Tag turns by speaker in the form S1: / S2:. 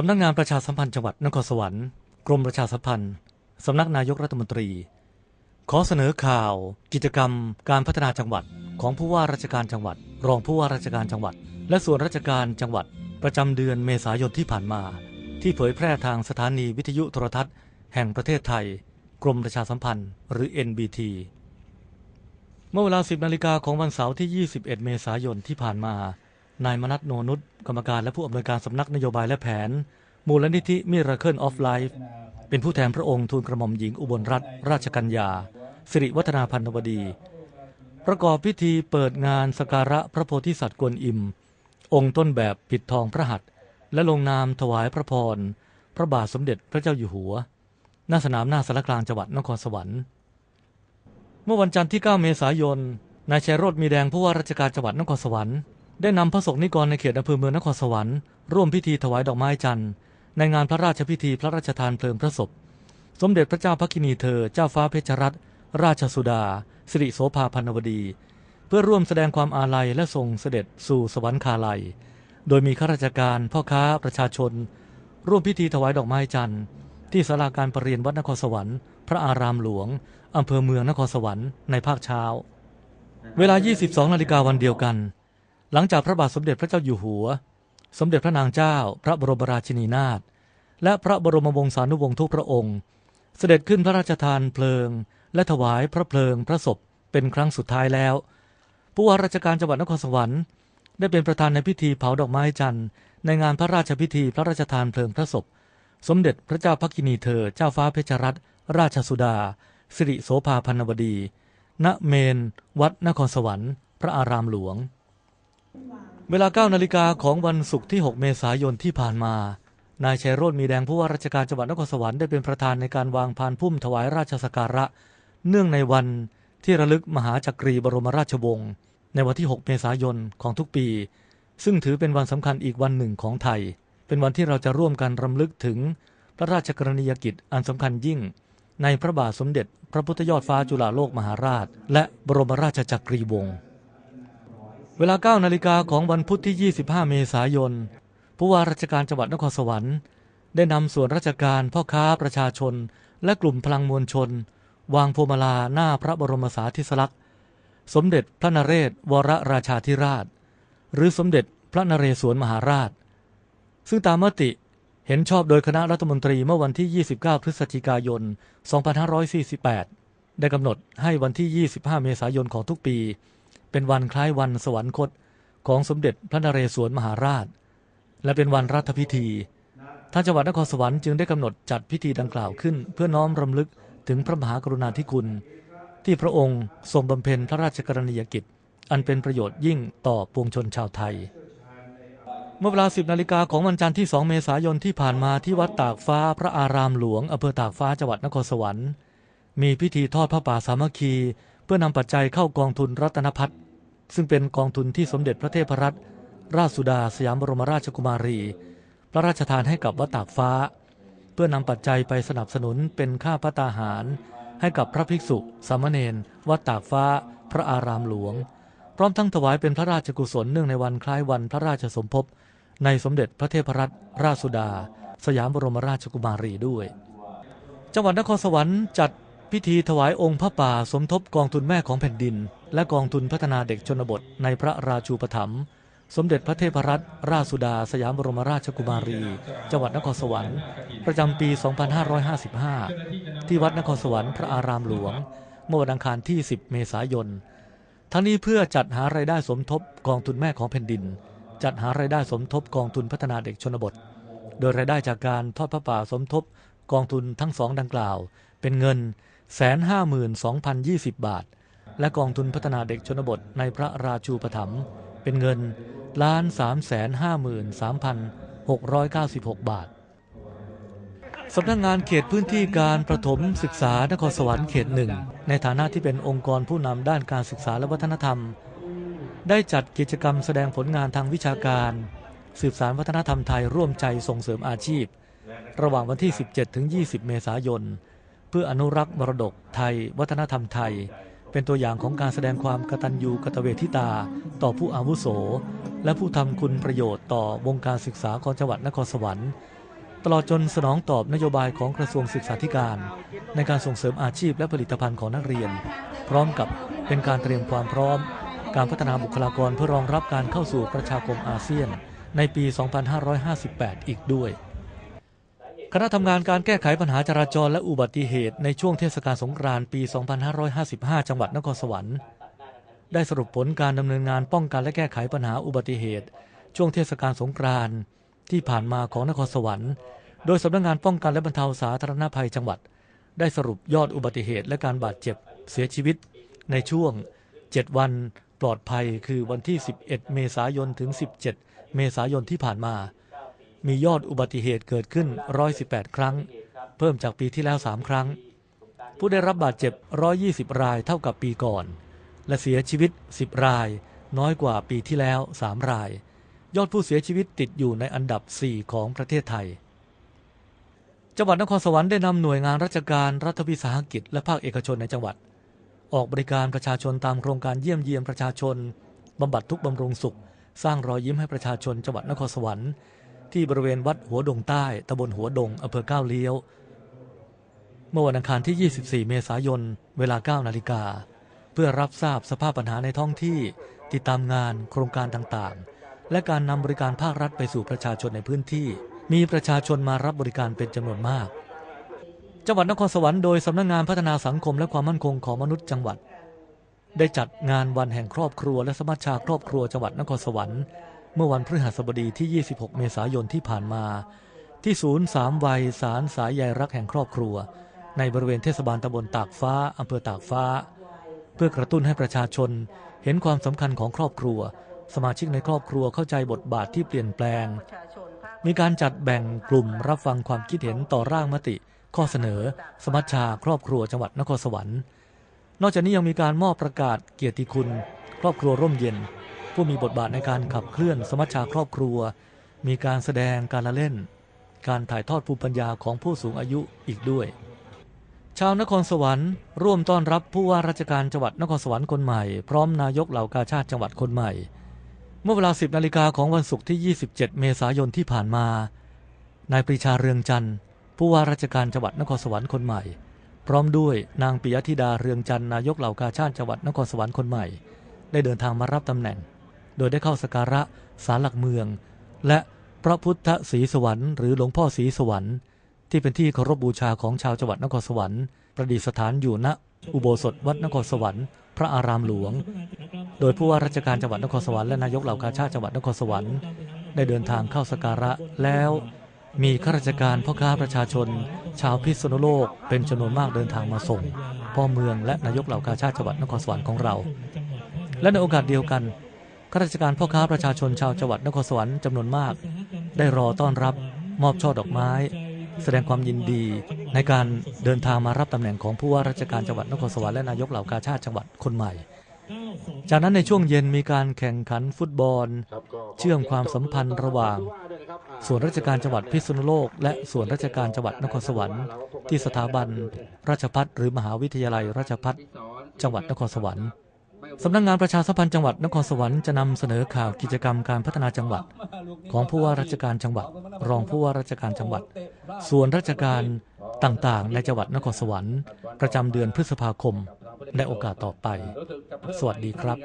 S1: สำนักงานประชาสัมพันธ์จังหวัดนครสวรรค์กรมประชาสัมพันธ์สำนักนายกรัฐมนตรี ขอเสนอข่าว กิจกรรม การพัฒนาจังหวัดของผู้ว่าราชการจังหวัด รองผู้ว่าราชการจังหวัด และส่วนราชการจังหวัด ประจำเดือนเมษายนที่ผ่านมา ที่เผยแพร่ทางสถานีวิทยุโทรทัศน์ แห่งประเทศไทย กรมประชาสัมพันธ์ หรือ NBT เมื่อเวลา 10นาฬิกาของวันเสาร์ที่ 21 เมษายนที่ผ่านมา นายมนัทโนนุชกรรมการและผู้อำนวยการสำนักนโยบายและแผน มูลนิธิมิราเคิลออฟไลฟ์เป็นผู้แทนพระองค์ทูลกระหม่อมหญิงอุบลรัตนราชกัญญา สิริวัฒนาพันธวดี ประกอบพิธีเปิดงานสการะพระโพธิสัตว์กวนอิม องค์ต้นแบบปิดทองพระหัตถ์และลงนามถวายพระพร พระบาทสมเด็จพระเจ้าอยู่หัว ณ สนามหน้าสารกลางจังหวัดนครสวรรค์ เมื่อวันจันทร์ที่ 9 เมษายน นายชัยโรธมีแดงผู้ว่าราชการจังหวัดนครสวรรค์ ได้นำพระสงฆ์นิกรในเขตอำเภอเมืองนครสวรรค์ร่วมพิธีถวายดอกไม้จันทร์ในงานพระราชพิธีพระราชทานเพลิงพระศพ สมเด็จพระเจ้าพักกินีเธอ เจ้าฟ้าเพชรรัตนราชสุดา สิริโสภาพันวดี เพื่อร่วมแสดงความอาลัยและส่งเสด็จสู่สวรรคาลัย โดยมีข้าราชการพ่อค้าประชาชน ร่วมพิธีถวายดอกไม้จันทร์ที่ศาลาการประเรียนวัดนครสวรรค์ พระอารามหลวงอำเภอเมืองนครสวรรค์ในภาคเช้า เวลา 22 นาฬิกาวันเดียวกัน หลังจากพระบาทสมเด็จพระเจ้าอยู่หัว สมเด็จพระนางเจ้า พระบรมราชินีนาถ และพระบรมวงศานุวงศ์ทุกพระองค์ เสด็จขึ้นพระราชทานเพลิง และถวายพระเพลิงพระศพเป็นครั้งสุดท้ายแล้ว ผู้ว่าราชการจังหวัดนครสวรรค์ ได้เป็นประธานในพิธีเผาดอกไม้จันทร์ในงานพระราชพิธีพระราชทานเพลิงพระศพ สมเด็จพระเจ้าพักินีเธอเจ้าฟ้าเพชรรัตนราชสุดา สิริโสภาพันวดี ณ เมน วัดนครสวรรค์ พระอารามหลวง เวลา 9 นาฬิกาของวันศุกร์ที่ 6 เมษายนที่ผ่านมา นายชัยโรธมีแดงผู้ว่าราชการจังหวัดนครสวรรค์ได้เป็นประธานในการวางพานพุ่มถวายราชสักการะ เนื่องในวันที่ระลึกมหาจักรีบรมราชวงศ์ในวันที่ 6 เมษายนของทุกปี ซึ่งถือเป็นวันสำคัญอีกวันหนึ่งของไทย เป็นวันที่เราจะร่วมกันรำลึกถึงพระราชกรณียกิจอันสำคัญยิ่ง ในพระบาทสมเด็จ พระพุทธยอดฟ้าจุฬาโลกมหาราช และบรมราชจักรีวงศ์ เวลา 9 นาฬิกาของวันพุธที่ 25 เมษายน ผู้ว่าราชการจังหวัดนครสวรรค์ ได้นำส่วนราชการพ่อค้าประชาชน และกลุ่มพลังมวลชน วางพวงมาลาหน้าพระบรมสารีริสลักษณ์ สมเด็จพระนเรศวรราชาธิราช หรือสมเด็จพระนเรศวรมหาราช ซึ่งตามมติเห็นชอบโดยคณะรัฐมนตรีเมื่อวันที่ 29 พฤศจิกายน 2548 ได้กำหนดให้วันที่ 25 เมษายนของทุกปี เป็นวันคล้ายวันสวรรคตของสมเด็จพระนเรศวรมหาราช และเป็นวันรัฐพิธีท่างจังหวัดนครสวรรค์จึงได้กำหนดจัดพิธีดังกล่าวขึ้น เพื่อน้อมรำลึกถึงพระมหากรุณาธิคุณ ที่พระองค์ทรงบำเพ็ญพระราชกรณียกิจ อันเป็นประโยชน์ยิ่งต่อปวงชนชาวไทย เมื่อเวลา 10 นาฬิกาของวันจันทร์ที่ 2 เมษายนที่ผ่านมาที่วัดตากฟ้าพระอารามหลวงอำเภอตากฟ้าจังหวัดนครสวรรค์ มีพิธีทอดพระป่าสามัคคี พื่อนำปัจจัยเข้ากองทุนรัตนพัฒน์ซึ่งเป็นกองทุนที่สมเด็จพระเทพรัตนราชสุดาสยามบรมราชกุมารี พระราชทานให้กับวัดตากฟ้า เพื่อนำปัจจัยไปสนับสนุนเป็นค่าพระตาหาร ให้กับพระภิกษุ สามเณรวัดตากฟ้า พระอารามหลวง พร้อมทั้งถวายเป็นพระราชกุศลเนื่องในวันคล้ายวันพระราชสมภพในสมเด็จพระเทพรัตนราชสุดา สยามบรมราชกุมารีด้วย จังหวัดนครสวรรค์จัด พิธีถวายองค์พระป่าสมทบกองทุนแม่ของแผ่นดิน และกองทุนพัฒนาเด็กชนบทในพระราชูปถัมภ์สมเด็จพระเทพรัตนราชสุดาสยามบรมราชกุมารี จังหวัดนครสวรรค์ ประจำปี 2555 ที่วัดนครสวรรค์พระอารามหลวง เมื่อวันอังคารที่ 10 เมษายน ทั้งนี้เพื่อจัดหารายได้สมทบกองทุนแม่ของแผ่นดิน จัดหารายได้สมทบกองทุนพัฒนาเด็กชนบท โดยรายได้จากการทอดพระป่าสมทบกองทุนทั้งสองดังกล่าว เป็นเงิน 152,020 บาท และกองทุนพัฒนาเด็กชนบทในพระราชูปถัมภ์เป็นเงินล้านสามแสนห้าหมื่นสามพันหกร้อยเก้าสิบหกบาท สำนักงงานเขตพื้นที่การประถมศึกษานครสวรรค์เขตหนึ่ง ในฐานะที่เป็นองค์กรผู้นำด้านการศึกษาและวัฒนธรรม ได้จัดกิจกรรมแสดงผลงานทางวิชาการ สืบสารวัฒนธรรมไทยร่วมใจส่งเสริมอาชีพ ระหว่างวันที่ 17ถึง20 เมษายน เพื่ออนุรักษ์มรดกไทย วัฒนธรรมไทย เป็นตัวอย่างของการแสดงความกตัญญูกตเวทิตา ต่อผู้อาวุโส และผู้ทำคุณประโยชน์ต่อวงการศึกษาของจังหวัดนครสวรรค์ตลอดจนสนองตอบนโยบายของกระทรวงศึกษาธิการ ในการส่งเสริมอาชีพและผลิตภัณฑ์ของนักเรียน พร้อมกับเป็นการเตรียมความพร้อม การพัฒนาบุคลากรเพื่อรองรับการเข้าสู่ประชาคมอาเซียน ในปี 2558 อีกด้วย คณะทำงานการแก้ไขปัญหาจราจรและอุบัติเหตุในช่วงเทศกาลสงกรานต์ปี 2555 จังหวัดนครสวรรค์ ได้สรุปผลการดำเนินงานป้องกันและแก้ไขปัญหาอุบัติเหตุ ช่วงเทศกาลสงกรานต์ที่ผ่านมาของนครสวรรค์ โดยสำนักงานป้องกันและบรรเทาสาธารณภัยจังหวัด ได้สรุปยอดอุบัติเหตุและการบาดเจ็บเสียชีวิต ในช่วง 7 วันปลอดภัยคือวันที่ 11 เมษายนถึง 17 เมษายนที่ผ่านมา มียอดอุบัติเหตุเกิดขึ้น 118 ครั้ง เพิ่มจากปีที่แล้ว 3 ครั้ง ผู้ได้รับบาดเจ็บ 120 รายเท่ากับปีก่อน และเสียชีวิต 10 ราย น้อยกว่าปีที่แล้ว 3 ราย ยอดผู้เสียชีวิตติดอยู่ในอันดับ 4 ของประเทศไทย จังหวัดนครสวรรค์ได้นำหน่วยงานราชการรัฐวิสาหกิจ และภาคเอกชนในจังหวัด ออกบริการประชาชนตามโครงการเยี่ยมเยียนประชาชนบำบัดทุกบำรุงสุข สร้างรอยยิ้มให้ประชาชนจังหวัดนครสวรรค์ ที่บริเวณวัดหัวดงใต้ตำบลหัวดงอำเภอก้าวเลี้ยว เมื่อวันอังคารที่ 24 เมษายน เวลา 9 นาฬิกา เพื่อรับทราบสภาพปัญหาในท้องที่ติดตามงานโครงการต่างๆ และการนำบริการภาครัฐไปสู่ประชาชนในพื้นที่ มีประชาชนมารับบริการเป็นจำนวนมาก จังหวัดนครสวรรค์โดยสำนักงานพัฒนาสังคมและความมั่นคงของมนุษย์จังหวัด ได้จัดงานวันแห่งครอบครัวและสมัชชาครอบครัวจังหวัดนครสวรรค์ เมื่อวันพฤหัสบดีที่ 26 เมษายนที่ผ่านมา ที่ศูนย์สามวัยสารสายใยรักแห่งครอบครัว ในบริเวณเทศบาลตำบลตากฟ้าอำเภอตากฟ้า เพื่อกระตุ้นให้ประชาชนเห็นความสำคัญของครอบครัว สมาชิกในครอบครัวเข้าใจบทบาทที่เปลี่ยนแปลง มีการจัดแบ่งกลุ่มรับฟังความคิดเห็นต่อร่างมติ ข้อเสนอ สมัชชา ครอบครัวจังหวัดนครสวรรค์ นอกจากนี้ยังมีการมอบประกาศเกียรติคุณ ครอบครัวร่มเย็น ผู้มีบทบาทในการขับเคลื่อนสมัชชาครอบครัว มีการแสดงการละเล่น การถ่ายทอดภูมิปัญญาของผู้สูงอายุอีกด้วย ชาวนครสวรรค์ร่วมต้อนรับผู้ว่าราชการจังหวัดนครสวรรค์คนใหม่ พร้อมนายกเหล่ากาชาติจังหวัดคนใหม่ เมื่อเวลา 10นาฬิกาของวันศุกร์ที่ 27 เมษายนที่ผ่านมานายปรีชาเรืองจันทร์ผู้ว่าราชการจังหวัดนครสวรรค์คนใหม่ พร้อมด้วยนางปิยธิดาเรืองจันทร์นายกเหล่ากาชาติจังหวัดนครสวรรค์คนใหม่ ได้เดินทางมารับตำแหน่ง โดยได้เข้าสการะศาลหลักเมือง และพระพุทธศรีสวรรค์หรือหลวงพ่อศรีสวรรค์ ที่เป็นที่เคารพบูชาของชาวจังหวัดนครสวรรค์ประดิษฐานอยู่ณอุโบสถวัดนครสวรรค์พระอารามหลวง โดยผู้ว่าราชการจังหวัดนครสวรรค์และนายกเหล่ากาชาติจังหวัดนครสวรรค์ได้เดินทางเข้าสกการะแล้วมีข้าราชการพ่อค้าประชาชน ชาวพิษณุโลกเป็นจำนวนมากเดินทางมาส่ง พ่อเมืองและนายกเหล่ากาชาติจังหวัดนครสวรรค์ของเรา และในโอกาสเดียวกัน ข้าราชการพ่อค้าประชาชนชาวจังหวัดนครสวรรค์จำนวนมาก ได้รอต้อนรับมอบช่อดอกไม้ แสดงความยินดี ในการเดินทางมารับตำแหน่งของผู้ว่าราชการจังหวัดนครสวรรค์และนายกเหล่ากาชาติจังหวัดคนใหม่ จากนั้นในช่วงเย็นมีการแข่งขันฟุตบอล เชื่อมความสัมพันธ์ระหว่าง ส่วนราชการจังหวัดพิษณุโลก และส่วนราชการจังหวัดนครสวรรค์ที่สถาบัน ราชพัฒหรือมหาวิทยาลัย ราชพัฒจังหวัดนครสวรรค์ สำนักงงานประชาสัมพันธ์จังหวัดนครสวรรค์จะนำเสนอข่าวกิจกรรมการพัฒนาจังหวัด ของผู้ว่าราชการจังหวัด รองผู้ว่าราชการจังหวัด ส่วนราชการต่างๆ ในจังหวัดนครสวรรค์ ประจำเดือนพฤษภาคมในโอกาสต่อไป สวัสดีครับ